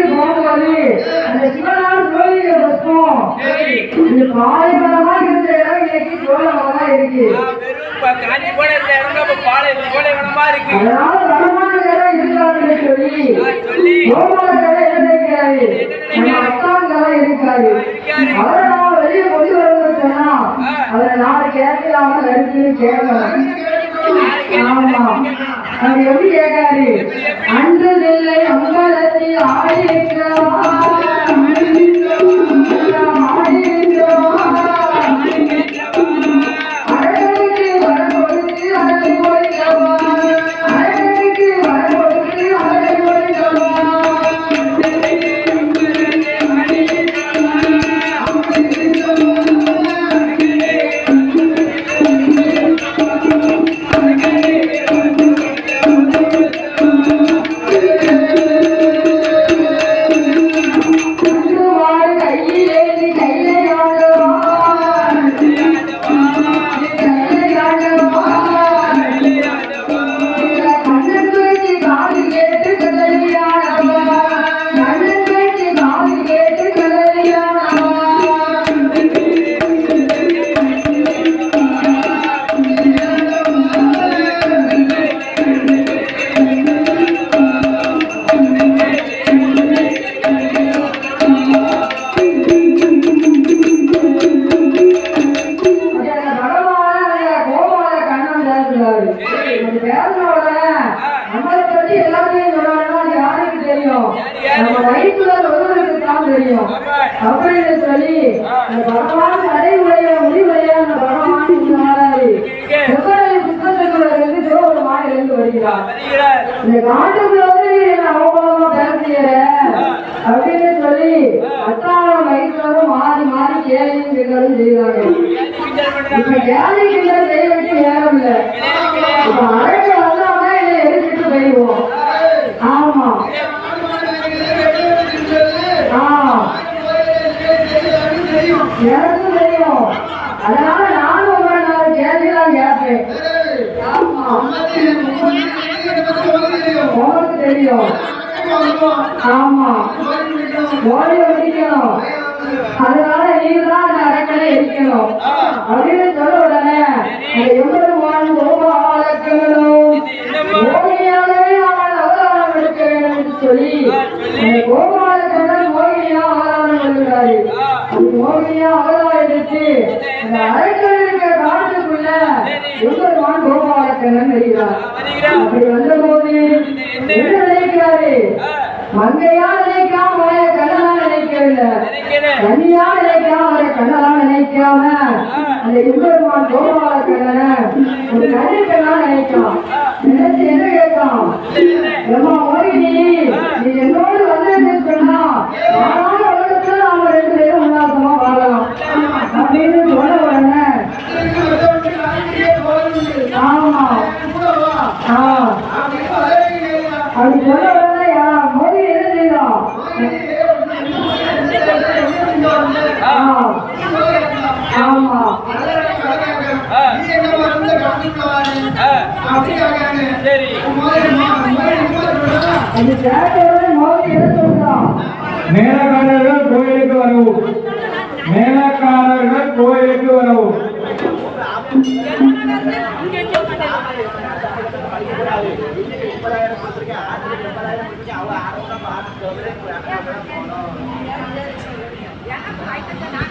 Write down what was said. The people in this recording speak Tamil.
போகும்போது அந்த சிவனார் கோயிலுக்கு பஸ்பம் இந்த பாலைவனமா இருந்த இடம் இன்னைக்கு இருக்கு அதனால வனமான இடம் இருக்காதுன்னு சொல்லி நம்ம இருக்காரு அவரை நாம வெளியே கொண்டு அவரை நாலு கேட்கலாம. நடிச்சு அவர் எப்படி கேட்காரு அன்று இல்லை அம்பலத்தில் அது பேசின உடனே நம்மளை பத்தி எல்லாத்தையும் சொல்லணும்னா அது யாருக்கு தெரியும்? நம்ம வயிற்றுல ஒருவருக்கு தான் தெரியும். அப்படின்னு சொல்லி அந்த பகவான் நடைமுறைய முடிவுரைய அந்த இங்க வராரு. புத்தரை புத்தகத்துல இருந்து சிவபெருமான் இருந்து வருகிறார். இந்த காட்டுக்குள்ள அவமானமா பேசுறீங்க அப்படின்னு சொல்லி வயிற்றுல மாறி செய்வாங்க இப்ப செய்ய வேண்டிய நேரம் இல்ல இப்ப அழகு வந்தாங்கன்னா என்னை எரிச்சிட்டு போயிடுவோம் ஆமா ஆ எனக்கும் தெரியும் அதனால நானும் உங்களை நாலு கேள்விலாம் கேட்பேன் ஆமா தெரியும் ஆமா ஓடி முடிக்கணும் அதனால அந்த அடைக்கலை இருக்கணும் அப்படின்னு சொல்ல உடனே அந்த எம்பெருமான் கோபாலக்கணும் மோகினியாகவே அவன் அவதாரம் எடுக்க வேண்டும் என்று சொல்லி அந்த கோபாலக்கண்ணன் மோகினியா அவதாரம் எடுக்கிறாரு. மோகினியா அவதாரம் எடுத்து அந்த அடைக்கலை இருக்கிற கோபாலக்கண்ணன் வருகிறார். வருகிறார். அப்படி வந்தபோது என்ன? நினைக்கிறாரு? மங்கையா நினைக்காம நினைக்கவில்லை. கன்னியா நினைக்காம கண்ணனா நினைக்காம அந்த இம்பெருமான் கோபால கண்ணனை ஒரு கண்ணி கண்ணா நினைக்கான் நினைச்சு என்ன கேட்கான் ஏம்மா மோகினி நீ என்னோடு வந்ததுன்னு சொன்னா ஆனாலும் உலகத்துல நாம ரெண்டு பேரும் உல்லாசமா வாழலாம். அப்படின்னு சொன்ன உடனே ஆமா. ஆ. அப்படி சொன்ன மேலக்காரர்கள் கோயிலுக்கு வரவும் மேலக்காரர்கள் கோயிலுக்கு வரவும் அவங்க